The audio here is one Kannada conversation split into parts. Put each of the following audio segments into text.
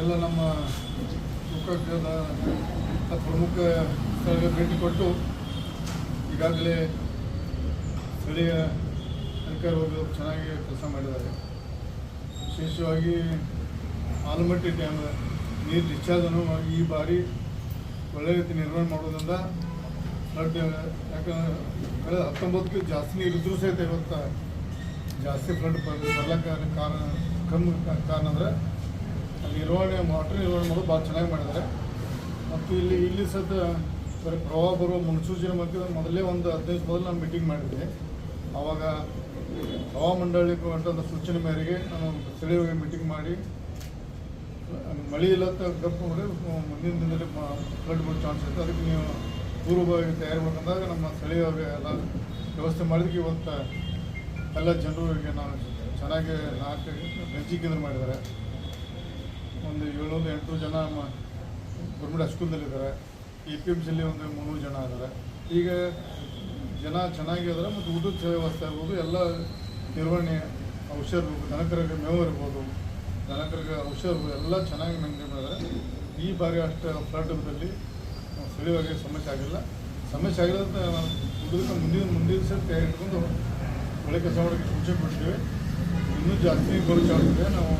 ಎಲ್ಲ ನಮ್ಮ ಮುಖ್ಯದ ಪ್ರಮುಖ ಸ್ಥಳಕ್ಕೆ ಭೇಟಿ ಕೊಟ್ಟು ಈಗಾಗಲೇ ಸ್ಥಳೀಯ ಅಧಿಕಾರಿಗಳು ಚೆನ್ನಾಗಿ ಕೆಲಸ ಮಾಡಿದ್ದಾರೆ. ವಿಶೇಷವಾಗಿ ಆಲಮಟ್ಟಿ ಡ್ಯಾಮ್ ನೀರು ಹೆಚ್ಚಾದನು ಈ ಬಾರಿ ಒಳ್ಳೆಯ ರೀತಿ ನಿರ್ವಹಣೆ ಮಾಡೋದ್ರಿಂದ ಫ್ಲಡ್ ಯಾಕಂದ್ರೆ ಕಳೆದ ಹತ್ತೊಂಬತ್ತು ಜಾಸ್ತಿ ನೀರು ಇದ್ರೂ ಸಹಿತ ಇವತ್ತು ಜಾಸ್ತಿ ಫ್ಲಡ್ ಬರ್ಲಕ್ಕ ಕಾರಣ ಕಮ್ಮಿ ಕಾರಣ ಅಂದರೆ ನಿರ್ವಹಣೆ ವಾಟರ್ ನಿರ್ವಹಣೆ ಮಾಡೋದು ಭಾಳ ಚೆನ್ನಾಗಿ ಮಾಡಿದ್ದಾರೆ. ಮತ್ತು ಇಲ್ಲಿ ಇಲ್ಲಿ ಸಹಿತ ಬರೀ ಪ್ರವಾಹ ಬರುವ ಮುನ್ಸೂಚನೆ ಬಗ್ಗೆ ಮೊದಲೇ ಒಂದು ಹದಿನೈದು ಮೊದಲು ನಾನು ಮೀಟಿಂಗ್ ಮಾಡಿದ್ದೆ. ಆವಾಗ ಹವಾಮಂಡಳಿ ಕೊಟ್ಟಂಥ ಸೂಚನೆ ಮೇರೆಗೆ ನಾನು ಸ್ಥಳೀಯವಾಗಿ ಮೀಟಿಂಗ್ ಮಾಡಿ ಮಳೆ ಇಲ್ಲ ಅಂತ ಗಪ್ ಮಾಡಿ ಮುಂದಿನ ದಿನದಲ್ಲಿ ಫ್ಲಡ್ ಬರೋ ಚಾನ್ಸ್ ಇತ್ತು. ಅದಕ್ಕೆ ನೀವು ಪೂರ್ವಭಾವಿ ತಯಾರು ಮಾಡ್ಕೊಂಡಾಗ ನಮ್ಮ ಸ್ಥಳೀಯವಾಗಿ ಎಲ್ಲ ವ್ಯವಸ್ಥೆ ಮಾಡಿದಕ್ಕೆ ಇವತ್ತು ಎಲ್ಲ ಜನರಿಗೆ ನಾವು ಚೆನ್ನಾಗಿ ನಾಲ್ಕು ಬೆಂಚಿ ಕೇಂದ್ರ ಮಾಡಿದ್ದಾರೆ. ಒಂದು ಏಳ್ನೂರು ಎಂಟು ಜನ ಗೌರ್ಮೆಂಟ್ ಹೈಸ್ಕೂಲ್ದಲ್ಲಿದ್ದಾರೆ. ಎ ಪಿ ಎಂ ಸಿಲಿ ಒಂದು ಮೂರು ಜನ ಇದ್ದಾರೆ. ಈಗ ಜನ ಚೆನ್ನಾಗಿ ಇದ್ದಾರೆ ಮತ್ತು ಊಟದ ವ್ಯವಸ್ಥೆ ಆಗ್ಬೋದು, ಎಲ್ಲ ನಿರ್ವಹಣೆ ಔಷಧ ಇರ್ಬೋದು ದನಕರಿಗೆ ಮೇವು ಇರ್ಬೋದು ದನಕರಿಗೆ ಔಷಧ ಎಲ್ಲ ಚೆನ್ನಾಗಿ ಮೇಂಟೈನ್ ಮಾಡಿದ್ದಾರೆ. ಈ ಬಾರಿ ಅಷ್ಟು ಫ್ಲಡ್ದಲ್ಲಿ ಸ್ಥಳೀಯವಾಗಿ ಸಮಸ್ಯೆ ಆಗಿಲ್ಲ. ಸಮಸ್ಯೆ ಆಗಿಲ್ಲ ಅಂತ ಮುಂದಿನ ಮುಂದಿನ ಸರ್ ಕೈ ಇಟ್ಕೊಂಡು ಒಳ್ಳೆ ಕೆಲಸ ಮಾಡೋಕ್ಕೆ ಸೂಚನೆ ಕೊಡ್ತೀವಿ ಇನ್ನೂ ಜಾಸ್ತಿ ಬರೋ ಆಗ್ತದೆ ನಾವು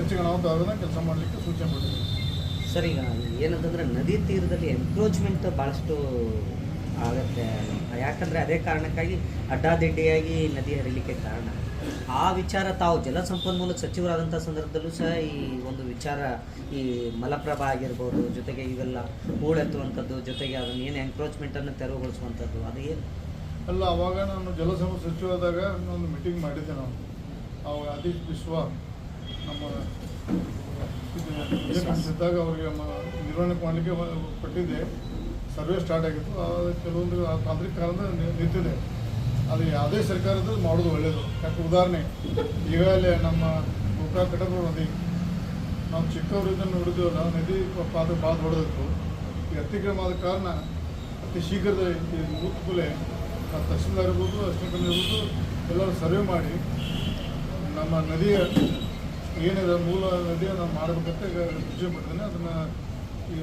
ಹೆಚ್ಚಿಗೆ ನಾವು ಕೆಲಸ ಮಾಡಲಿಕ್ಕೆ ಸೂಚನೆ ಮಾಡಿದ್ದೀವಿ ಸರ್ ಈಗ ಏನಂತಂದ್ರೆ ನದಿ ತೀರದಲ್ಲಿ ಎನ್ಕ್ರೋಚ್ಮೆಂಟ್ ಭಾಳಷ್ಟು ಆಗುತ್ತೆ ಯಾಕಂದರೆ ಅದೇ ಕಾರಣಕ್ಕಾಗಿ ಅಡ್ಡಾದಿಡ್ಡಿಯಾಗಿ ನದಿ ಹರಿಲಿಕ್ಕೆ ಕಾರಣ. ಆ ವಿಚಾರ ತಾವು ಜಲಸಂಪನ್ಮೂಲ ಸಚಿವರಾದಂಥ ಸಂದರ್ಭದಲ್ಲೂ ಸಹ ಈ ಒಂದು ವಿಚಾರ ಈ ಮಲಪ್ರಭಾ ಆಗಿರ್ಬೋದು ಜೊತೆಗೆ ಇವೆಲ್ಲ ಹೂಳೆತ್ತುವಂಥದ್ದು ಜೊತೆಗೆ ಅದನ್ನು ಏನು ಎನ್ಕ್ರೋಚ್ಮೆಂಟನ್ನು ತೆರವುಗೊಳಿಸುವಂಥದ್ದು ಅದು ಏನು? ಅಲ್ಲ ಅವಾಗ ನಾನು ಜಲಸಂಪನ್ಮೂಲ ಸಚಿವರಾದಾಗ ಒಂದು ಮೀಟಿಂಗ್ ಮಾಡಿದ್ದೆ ನಾನು. ಅವಾಗ ವಿಶ್ವ ನಮ್ಮ ಇದ್ದಾಗ ಅವರಿಗೆ ನಿರ್ವಹಣೆ ಮಾಡಲಿಕ್ಕೆ ಕೊಟ್ಟಿದ್ದೆ. ಸರ್ವೆ ಸ್ಟಾರ್ಟ್ ಆಗಿತ್ತು. ಕೆಲವೊಂದು ಆ ತಾಂತ್ರಿಕ ಕಾರಣ ನಿಂತಿದೆ. ಅದು ಯಾವುದೇ ಸರ್ಕಾರದ ಮಾಡೋದು ಒಳ್ಳೆಯದು ಯಾಕೆ ಉದಾಹರಣೆ ಈಗಾಗಲೇ ನಮ್ಮ ಗೋಕಾ ಕಡಬ ನದಿ ನಾವು ಚಿಕ್ಕವರಿಂದ ನೋಡಿದ್ವಲ್ಲ ನದಿ ಪಾತ್ರ ಭಾಳ ದೊಡ್ಡದಿತ್ತು. ಈ ಅತಿಕ್ರಮ ಆದ ಕಾರಣ ಅತಿ ಶೀಘ್ರದ ಮೂತ್ಕುಲೆ ತಹಸೀಲ್ದಾರ್ ಇರ್ಬೋದು ಅಸಿಸ್ಟೆಂಟ್ ಇರ್ಬೋದು ಎಲ್ಲರೂ ಸರ್ವೆ ಮಾಡಿ ನಮ್ಮ ನದಿಯ ಏನಿದೆ ಮೂಲ ನದಿಯನ್ನು ಮಾಡಬೇಕಂತ ಈಗ ಸೂಚನೆ ಮಾಡಿದ್ದೇನೆ ಅದನ್ನು ಈ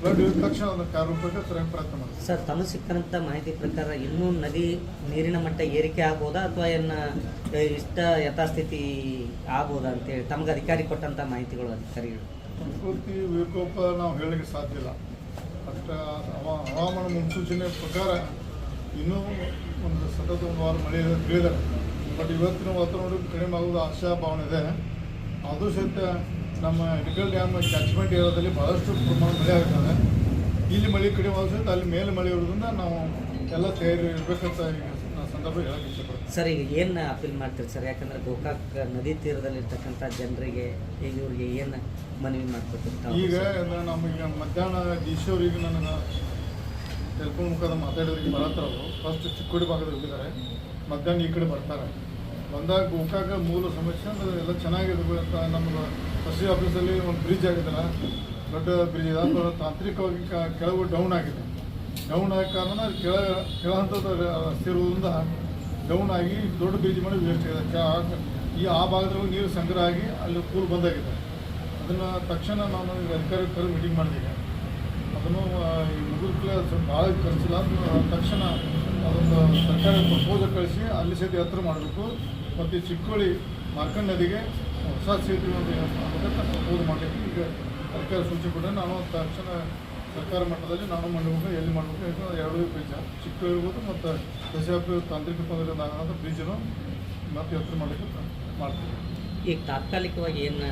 ಫ್ಲಡ್ ಇದ್ದ ತಕ್ಷಣ ಅದನ್ನು ಕಾರ್ಯರೂಪಕ್ಕೆ ತರಕ್ಕೆ ಪ್ರಯತ್ನ ಮಾಡ್ತೀನಿ. ಸರ್ ತಮಗೆ ಸಿಕ್ಕಂಥ ಮಾಹಿತಿ ಪ್ರಕಾರ ಇನ್ನೂ ನದಿ ನೀರಿನ ಮಟ್ಟ ಏರಿಕೆ ಆಗ್ಬೋದಾ ಅಥವಾ ಏನ ಇಷ್ಟ ಯಥಾಸ್ಥಿತಿ ಆಗ್ಬೋದಾ ಅಂತೇಳಿ ತಮಗೆ ಅಧಿಕಾರಿ ಕೊಟ್ಟಂಥ ಮಾಹಿತಿಗಳು ಅಧಿಕಾರಿಗಳು? ಪ್ರಕೃತಿ ವಿಕೋಪ ನಾವು ಹೇಳಲಿಕ್ಕೆ ಸಾಧ್ಯ ಇಲ್ಲ. ಅಷ್ಟ ಹವಾ ಹವಾಮಾನ ಮುನ್ಸೂಚನೆ ಪ್ರಕಾರ ಇನ್ನೂ ಒಂದು ಸತತ ಒಂದು ವಾರ ಮಳೆ ತಿಳಿದರೆ ಬಟ್ ಇವತ್ತಿನ ವಾತಾವರಣ ಕಡಿಮೆ ಆಗೋದು ಆಶಾಭಾವನೆ ಇದೆ. ಅದು ಸಹಿತ ನಮ್ಮ ಹಿಡಕಲ್ ಡ್ಯಾಮ್ ಕ್ಯಾಚ್ಮೆಂಟ್ ಏರಿಯಾದಲ್ಲಿ ಬಹಳಷ್ಟು ಪ್ರಮಾಣ ಮಳೆ ಆಗ್ತದೆ. ಇಲ್ಲಿ ಮಳೆ ಕಡಿಮೆ ಆದ ಸಹಿತ ಅಲ್ಲಿ ಮೇಲೆ ಮಳೆ ಇರೋದ್ರಿಂದ ನಾವು ಎಲ್ಲ ತಯಾರಿ ಇರಬೇಕಂತ ಸಂದರ್ಭ ಹೇಳಕ್ಕೆ ಇಷ್ಟಪಡ್ತೀನಿ. ಸರ್ ಈಗ ಏನು ಅಪೀಲ್ ಮಾಡ್ತೀರಿ ಸರ್? ಯಾಕಂದ್ರೆ ಗೋಕಾಕ್ ನದಿ ತೀರದಲ್ಲಿರ್ತಕ್ಕಂಥ ಜನರಿಗೆ ಈಗ ಇವ್ರಿಗೆ ಏನು ಮನವಿ ಮಾಡ್ಕೊತೀರಿ ತಾವು? ಈಗ ನಮಗೆ ಮಧ್ಯಾಹ್ನ ಡಿ ಸಿ ಅವರಿಗೆ ನನಗೆ ಟೆಲಿಫೋನ್ ಮುಖಾಂತರ ಮಾತಾಡೋದಕ್ಕೆ ಬರತ್ತಾರ ಅವರು. ಫಸ್ಟ್ ಚಿಕ್ಕೋಡಿ ಭಾಗದಲ್ಲಿ ಹೋಗಿದ್ದಾರೆ ಮಧ್ಯಾಹ್ನ ಈ ಕಡೆ ಬರ್ತಾರೆ. ಬಂದಾಗ ಗೋಕಾಕ ಮೂಲ ಸಮಸ್ಯೆ ಅಂದ್ರೆ ಎಲ್ಲ ಚೆನ್ನಾಗಿದೆ ಅಂತ ನಮ್ಮದು ಹಸಿ ಆಫೀಸಲ್ಲಿ ಒಂದು ಬ್ರಿಡ್ಜ್ ಆಗಿದೆಲ್ಲ. ದೊಡ್ಡ ಬ್ರಿಡ್ಜ್ ಇದೆ. ಅದು ತಾಂತ್ರಿಕವಾಗಿ ಕೆಳಗೆ ಡೌನ್ ಆಗಿದೆ. ಡೌನ್ ಆದ ಕಾರಣ ಕೆಳ ಕೆಳ ಹಂತದ ರಸ್ತೆ ಡೌನ್ ಆಗಿ ದೊಡ್ಡ ಬ್ರಿಡ್ಜ್ ಮಾಡಿ ವೇಸ್ಟ್ ಆಗಿದೆ. ಈ ಆ ಭಾಗದಲ್ಲಿ ನೀರು ಸಂಗ್ರಹ ಆಗಿ ಅಲ್ಲಿ ಕೂಲ್ ಬಂದಾಗಿದೆ. ಅದನ್ನು ತಕ್ಷಣ ನಾನು ಅಧಿಕಾರಿ ಕರೆ ಮೀಟಿಂಗ್ ಮಾಡಿದ್ದೀನಿ. ಅದನ್ನು ಮುಗಿದ ಭಾಳ ಖರ್ಚಿಲ್ಲ. ತಕ್ಷಣ ಅದೊಂದು ಸರ್ಕಾರ ಪ್ರಪೋಸಲ್ ಕಳಿಸಿ ಅಲ್ಲಿ ಸೇತುವೆ ಎತ್ತರ ಮಾಡಬೇಕು. ಮತ್ತು ಚಿಕ್ಕೋಳಿ ಮಾರ್ಕಂಡ್ ನದಿಗೆ ಹೊಸ ಸೇತುವೆ ಒಂದು ಪ್ರಪೋಸ್ ಮಾಡಲಿಕ್ಕೆ ಈಗ ಸರ್ಕಾರ ಸೂಚನೆ ಕೊಟ್ಟರೆ ನಾನು ತಕ್ಷಣ ಸರ್ಕಾರ ಮಟ್ಟದಲ್ಲಿ ನಾನು ಮಾಡಬೇಕು, ಎಲ್ಲಿ ಮಾಡಬೇಕು ಯಾಕಂದ್ರೆ ಎರಡೂ ಬ್ರಿಡ್ಜ್ ಚಿಕ್ಕೋಳಿ ಇರ್ಬೋದು ಮತ್ತು ದಶಾಬ್ದ ತಾಂತ್ರಿಕ ತೊಂದರೆಯಿಂದ ಆಗೋಂಥ ಬ್ರಿಡ್ಜನ್ನು ಮತ್ತೆ ಎತ್ತರ ಮಾಡಲಿಕ್ಕೆ ಮಾಡ್ತೀವಿ. ಈಗ ತಾತ್ಕಾಲಿಕವಾಗಿ ಏನು